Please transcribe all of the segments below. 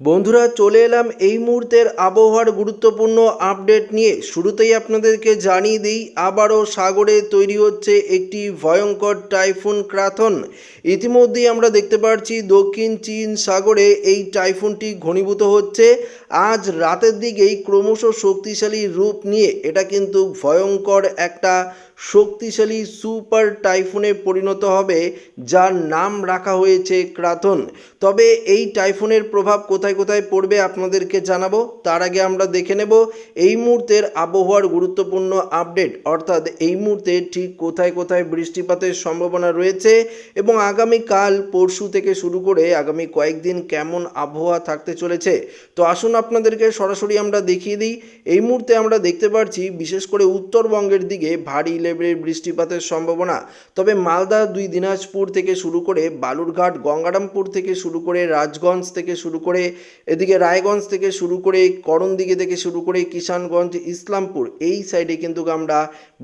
বন্ধুরা, চলে এলাম এই মুহূর্তের আবহাওয়ার গুরুত্বপূর্ণ আপডেট নিয়ে। শুরুতেই আপনাদেরকে জানিয়ে দিই, আবারও সাগরে তৈরি হচ্ছে একটি ভয়ঙ্কর টাইফুন ক্রাথন। ইতিমধ্যেই আমরা দেখতে পাচ্ছি দক্ষিণ চীন সাগরে এই টাইফুনটি ঘনীভূত হচ্ছে। আজ রাতের দিকেই ক্রমশ শক্তিশালী রূপ নিয়ে, এটা কিন্তু ভয়ঙ্কর একটা শক্তিশালী সুপার টাইফুনে পরিণত হবে, যার নাম রাখা হয়েছে ক্রাথন। তবে এই টাইফুনের প্রভাব কোথায় কোথায় পড়বে আপনাদেরকে জানাব, তার আগে আমরা দেখে নেব এই মুহূর্তের আবহাওয়ার গুরুত্বপূর্ণ আপডেট। অর্থাৎ এই মুহূর্তে ঠিক কোথায় কোথায় বৃষ্টিপাতের সম্ভাবনা রয়েছে এবং আগামীকাল পরশু থেকে শুরু করে আগামী কয়েকদিন কেমন আবহাওয়া থাকতে চলেছে। তো আসুন আপনাদেরকে সরাসরি আমরা দেখিয়ে দিই। এই মুহূর্তে আমরা দেখতে পাচ্ছি বিশেষ করে উত্তরবঙ্গের দিকে ভারী লেভেলের বৃষ্টিপাতের সম্ভাবনা। তবে মালদা দুই দিনাজপুর থেকে শুরু করে বালুরঘাট, গঙ্গারামপুর থেকে শুরু করে রাজগঞ্জ থেকে শুরু করে, এদিকে রায়গঞ্জ থেকে শুরু করে করণদিঘি থেকে শুরু করে কিষানগঞ্জ, ইসলামপুর, এই সাইডে কিন্তু আমরা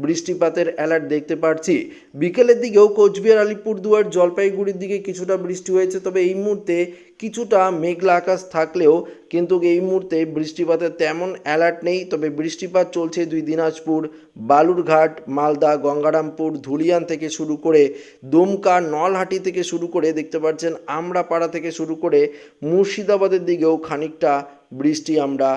বৃষ্টিপাতের অ্যালার্ট দেখতে পাচ্ছি বিকেলের দিকেও কোচবিহার, আলিপুরদুয়ার, জলপাইগুড়ির দিকে কিছুটা বৃষ্টি হয়েছে, তবে এই মুহূর্তে কিছুটা মেঘলা আকাশ থাকলেও কিন্তু এই মুহূর্তে বৃষ্টিপাতের তেমন অ্যালার্ট নেই। তবে বৃষ্টিপাত চলছে দুই দিনাজপুর, বালুরঘাট, মালদা, গঙ্গারামপুর, ধুলিয়ান থেকে শুরু করে দুমকা, নলহাটি থেকে শুরু করে, দেখতে পাচ্ছেন, আমরাপাড়া থেকে শুরু করে মুর্শিদাবাদের দিকেও খানিকটা বৃষ্টি আমরা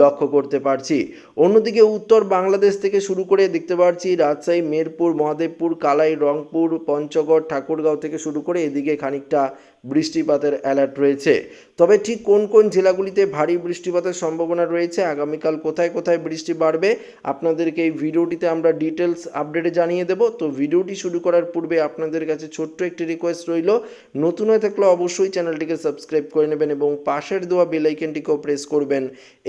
লক্ষ্য করতে পারছি। অন্যদিকে উত্তর বাংলাদেশ থেকে শুরু করে দেখতে পাচ্ছি রাজশাহী, মেরপুর, মহাদেবপুর, কালাই, রংপুর, পঞ্চগড়, ঠাকুরগাঁও থেকে শুরু করে এদিকে খানিকটা বৃষ্টিপাতের অ্যালার্ট রয়েছে। তবে ঠিক কোন কোন জেলাগুলিতে ভারী বৃষ্টিপাতের সম্ভাবনা রয়েছে, আগামীকাল কোথায় কোথায় বৃষ্টি বাড়বে, আপনাদেরকে এই ভিডিওটিতে আমরা ডিটেলস আপডেটে জানিয়ে দেব। তো ভিডিওটি শুরু করার পূর্বে আপনাদের কাছে ছোট্ট একটি রিকোয়েস্ট রইল, নতুন হয়ে থাকলে অবশ্যই চ্যানেলটিকে সাবস্ক্রাইব করে নেবেন এবং পাশের দেওয়া বেল আইকনটিকেও প্রেস করবেন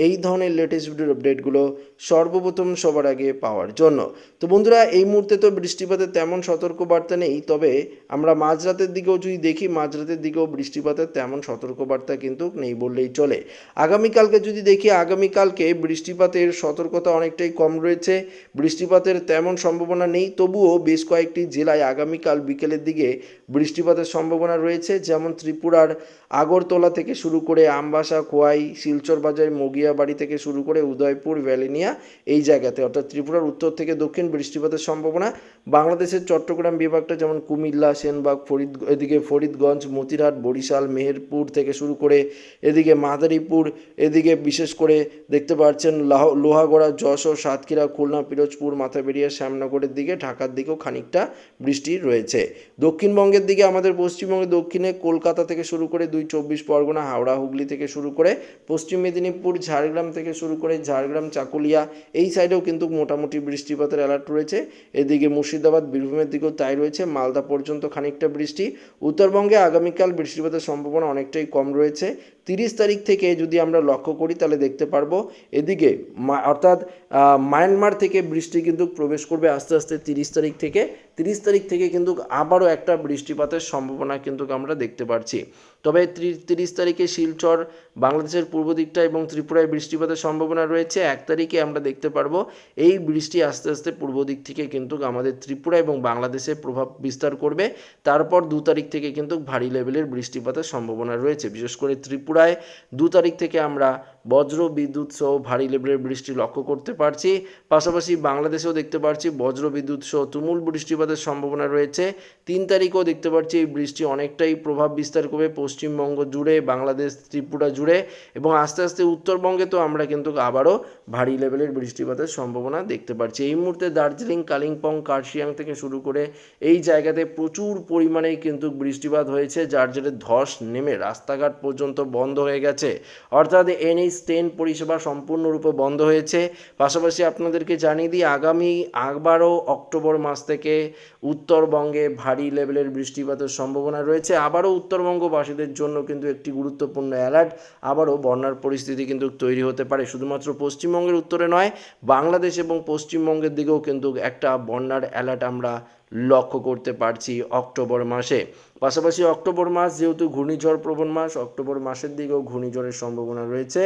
এই ধরনের লেটেস্ট ভিডিওর আপডেটগুলো সর্বপ্রথম সবার আগে পাওয়ার জন্য। তো বন্ধুরা, এই মুহূর্তে তো বৃষ্টিপাতের তেমন সতর্কবার্তা নেই, তবে আমরা মাঝরাতের দিকেও যদি দেখি, মাঝরাতের দিকেও বৃষ্টিপাতের তেমন সতর্কবার্তা কিন্তু নেই বললেই চলে। আগামীকালকে যদি দেখি, আগামীকালকে বৃষ্টিপাতের সতর্কতা অনেকটাই কম রয়েছে, বৃষ্টিপাতের তেমন সম্ভাবনা নেই, তবুও বেশ কয়েকটি জেলায় আগামীকাল বিকেলের দিকে বৃষ্টিপাতের সম্ভাবনা রয়েছে, যেমন ত্রিপুরার আগরতলা থেকে শুরু করে আমবাসা, খোয়াই শিলচর বাজার মগিয়াবাড়ি থেকে শুরু করে উদয়পুর, ভ্যালিনিয়া এই জায়গাতে। অর্থাৎ ত্রিপুরার উত্তর থেকে দক্ষিণ বৃষ্টিপাতের সম্ভাবনা। বাংলাদেশের চট্টগ্রাম বিভাগটা যেমন কুমিল্লা, সেনবাগ, ফরিদ, এদিকে ফরিদগঞ্জ, মতিরহাট, বরিশাল, মেহেরপুর থেকে শুরু করে এদিকে মাদারীপুর, এদিকে বিশেষ করে দেখতে পাচ্ছেন লাহ- লোহাগড়া, যশোর, সাতক্ষীরা, খুলনা, পিরোজপুর, মাথাবেরিয়া, শ্যামনগরের দিকে ঢাকার দিকেও খানিকটা বৃষ্টি রয়েছে। দক্ষিণবঙ্গের দিকে আমাদের পশ্চিমবঙ্গের দক্ষিণে কলকাতা থেকে শুরু করে দুই চব্বিশ পরগনা, হাওড়া, হুগলি থেকে শুরু করে পশ্চিম মেদিনীপুর, ঝাড়গ্রাম থেকে শুরু করে ঝাড়গ্রাম, চাকুলিয়া, এই সাইডেও কিন্তু মোটামুটি বৃষ্টিপাতের অ্যালার্ট রয়েছে। এদিকে মুর্শিদাবাদ, বীরভূমের দিকেও তাই রয়েছে। মালদা পর্যন্ত খানিকটা বৃষ্টি। উত্তরবঙ্গে আগামীকাল বৃষ্টিপাতের সম্ভাবনা অনেকটাই কম রয়েছে। তিরিশ তারিখ থেকে যদি আমরা লক্ষ্য করি, তাহলে দেখতে পারব এদিকে অর্থাৎ মায়ানমার থেকে বৃষ্টি কিন্তু প্রবেশ করবে আস্তে আস্তে তিরিশ তারিখ থেকে। তিরিশ তারিখ থেকে কিন্তু আবারও একটা বৃষ্টিপাতের সম্ভাবনা কিন্তু আমরা দেখতে পাচ্ছি তবে ত্রি- তিরিশ তারিখে শিলচর, বাংলাদেশের পূর্ব দিকটা এবং ত্রিপুরায় বৃষ্টিপাতের সম্ভাবনা রয়েছে। এক তারিখে আমরা দেখতে পারব এই বৃষ্টি আস্তে আস্তে পূর্ব দিক থেকে কিন্তু আমাদের ত্রিপুরা এবং বাংলাদেশে প্রভাব বিস্তার করবে। তারপর দু তারিখ থেকে কিন্তু ভারী লেভেলের বৃষ্টিপাতের সম্ভাবনা রয়েছে। বিশেষ করে ত্রিপুরায় দু তারিখ থেকে আমরা বজ্র, বিদ্যুৎ সহ ভারী লেভেলের বৃষ্টি লক্ষ্য করতে পারছি। পাশাপাশি বাংলাদেশেও দেখতে পারছি বজ্র, বিদ্যুৎ সহ তুমুল বৃষ্টিপাতের সম্ভাবনা রয়েছে। তিন তারিখও দেখতে পারছি এই বৃষ্টি অনেকটাই প্রভাব বিস্তার করবে পশ্চিমবঙ্গ জুড়ে, বাংলাদেশ, ত্রিপুরা জুড়ে এবং আস্তে আস্তে উত্তরবঙ্গে তো আমরা কিন্তু আবারও ভারী লেভেলের বৃষ্টিপাতের সম্ভাবনা দেখতে পাচ্ছি এই মুহূর্তে দার্জিলিং, কালিম্পং, কার্শিয়াং থেকে শুরু করে এই জায়গাতে প্রচুর পরিমাণে কিন্তু বৃষ্টিপাত হয়েছে, যার জেরে ধস নেমে রাস্তাঘাট পর্যন্ত বন্ধ হয়ে গেছে। অর্থাৎ এনএইচ টেন পরিষেবা সম্পূর্ণরূপে বন্ধ হয়েছে। পাশাপাশি আপনাদেরকে জানিয়ে দিই, আগামী আবারও অক্টোবর মাস থেকে উত্তরবঙ্গে ভারী লেভেলের বৃষ্টিপাতের সম্ভাবনা রয়েছে। আবারও উত্তরবঙ্গবাসীদের জন্য কিন্তু একটি গুরুত্বপূর্ণ অ্যালার্ট। আবারও বন্যার পরিস্থিতি কিন্তু তৈরি হতে পারে। শুধুমাত্র পশ্চিমবঙ্গের উত্তরে নয়, বাংলাদেশ এবং পশ্চিমবঙ্গের দিকেও কিন্তু একটা বন্যার অ্যালার্ট আমরা লক্ষ্য করতে পারছি অক্টোবর মাসে। পাশাপাশি অক্টোবর মাস যেহেতু ঘূর্ণিঝড় প্রবণ মাস, অক্টোবর মাসের দিকেও ঘূর্ণিঝড়ের সম্ভাবনা রয়েছে।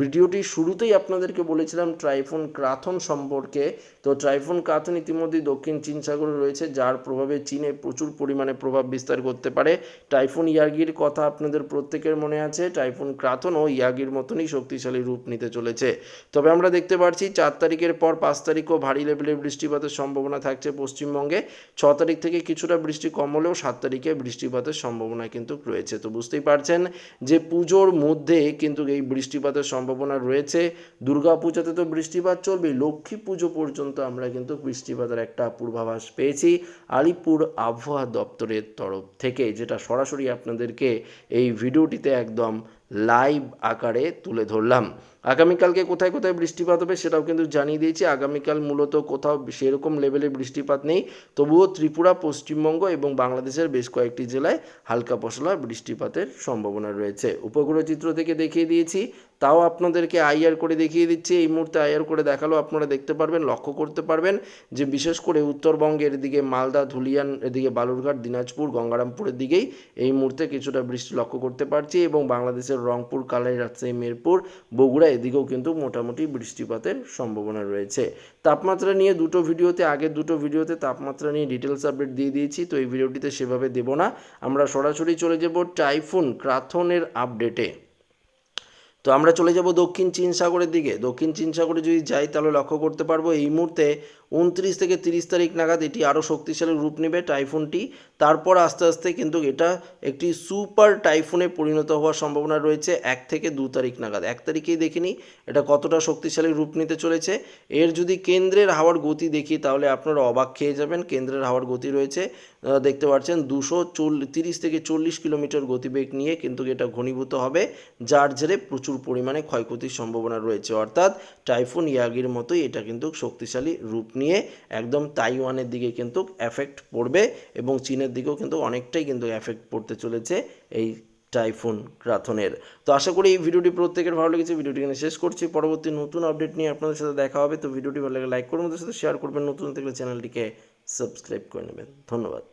ভিডিওটি শুরুতেই আপনাদেরকে বলেছিলাম ট্রাইফোন ক্রাথন সম্পর্কে। তো ট্রাইফোন ক্রাথন ইতিমধ্যেই দক্ষিণ চীন সাগরে রয়েছে, যার প্রভাবে চীনে প্রচুর পরিমাণে প্রভাব বিস্তার করতে পারে। টাইফুন ইয়াগির কথা আপনাদের প্রত্যেকের মনে আছে। টাইফুন ক্রাথন ও ইয়াগির মতনই শক্তিশালী রূপ নিতে চলেছে। তবে আমরা দেখতে পাচ্ছি চার তারিখের পর পাঁচ তারিখও ভারী লেভেলের বৃষ্টিপাতের সম্ভাবনা থাকছে পশ্চিমবঙ্গে। ছ তারিখ থেকে কিছুটা বৃষ্টি কম হলেও সাত তারিখে বৃষ্টিপাতের সম্ভাবনা কিন্তু রয়েছে। তো বুঝতেই পারছেন যে পুজোর মধ্যে কিন্তু এই বৃষ্টিপাতের সম্ভাবনা রয়েছে। দুর্গা পূজাতে তো বৃষ্টিপাত চলবে লক্ষ্মী পুজো পর্যন্ত আমরা কিন্তু বৃষ্টিপাতের একটা পূর্বাভাস পেয়েছি আলিপুর আবহাওয়া দপ্তরের তরফ থেকে, যেটা সরাসরি আপনাদেরকে এই ভিডিওটিতে একদম লাইভ আকারে তুলে ধরলাম। আগামীকালকে কোথায় কোথায় বৃষ্টিপাত হবে সেটাও কিন্তু জানিয়ে দিয়েছি। আগামীকাল মূলত কোথাও সেরকম লেভেলে বৃষ্টিপাত নেই। তবুও ত্রিপুরা, পশ্চিমবঙ্গ এবং বাংলাদেশের বেশ কয়েকটি জেলায় হালকা পশলা বৃষ্টিপাতের সম্ভাবনা রয়েছে। উপগ্রহ চিত্র থেকে দেখিয়ে দিয়েছি। তাও আপনাদেরকে আইআর করে দেখিয়ে দিচ্ছি। এই মুহূর্তে আইআর করে দেখালেও আপনারা দেখতে পারবেন, লক্ষ্য করতে পারবেন যে বিশেষ করে উত্তরবঙ্গের দিকে মালদা, ধুলিয়ান, এদিকে বালুরঘাট, দিনাজপুর, গঙ্গারামপুরের দিকেই এই মুহূর্তে কিছুটা বৃষ্টি লক্ষ্য করতে পারছি এবং বাংলাদেশের রংপুর কালাই রাজশাহী মিরপুর, বগুড়া এদিকেও কিন্তু মোটামুটি বৃষ্টিপাতের সম্ভাবনা রয়েছে। তাপমাত্রা নিয়ে দুটো ভিডিওতে আগের দুটো ভিডিওতে তাপমাত্রা নিয়ে ডিটেলস আপডেট দিয়ে দিয়েছি, তো এই ভিডিওটিতে সেভাবে দেব না। আমরা সরাসরি চলে যাব টাইফুন ক্রাথনের আপডেটে। তো আমরা চলে যাব দক্ষিণ চীন সাগরের দিকে। দক্ষিণ চীন সাগরে যদি যাই, তাহলে লক্ষ্য করতে পারব এই মুহূর্তে উনত্রিশ থেকে তিরিশ তারিখ নাগাদ এটি আরও শক্তিশালী রূপ নেবে টাইফুনটি। তারপর আস্তে আস্তে কিন্তু এটা একটি সুপার টাইফুনে পরিণত হওয়ার সম্ভাবনা রয়েছে এক থেকে দু তারিখ নাগাদ। এক তারিখেই দেখিনি এটা কতটা শক্তিশালী রূপ নিতে চলেছে। এর যদি কেন্দ্রের হাওয়ার গতি দেখি, তাহলে আপনারা অবাক খেয়ে যাবেন। কেন্দ্রের হাওয়ার গতি রয়েছে দেখতে পাচ্ছেন দুশো চল্লিশ তিরিশ থেকে চল্লিশ কিলোমিটার গতিবেগ নিয়ে কিন্তু এটা ঘনীভূত হবে, যার জেরে প্রচুর পরিমাণে ক্ষয়ক্ষতির সম্ভাবনা রয়েছে। অর্থাৎ টাইফুন ইয়াগির মতোই এটা কিন্তু শক্তিশালী রূপ নিয়ে একদম তাইওয়ানের দিকে কিন্তু এফেক্ট পড়বে এবং চীনের দিকেও কিন্তু অনেকটাই কিন্তু এফেক্ট পড়তে চলেছে এই টাইফুন ক্রাথনের তো আশা করি এই ভিডিওটি প্রত্যেকের ভালো লেগেছে। ভিডিওটি এখানে শেষ করছি। পরবর্তী নতুন আপডেট নিয়ে আপনাদের সাথে দেখা হবে। তো ভিডিওটি ভালো লাগে লাইক ওদের সাথে শেয়ার করবেন। নতুন থাকলে চ্যানেলটিকে সাবস্ক্রাইব করে নেবেন। ধন্যবাদ।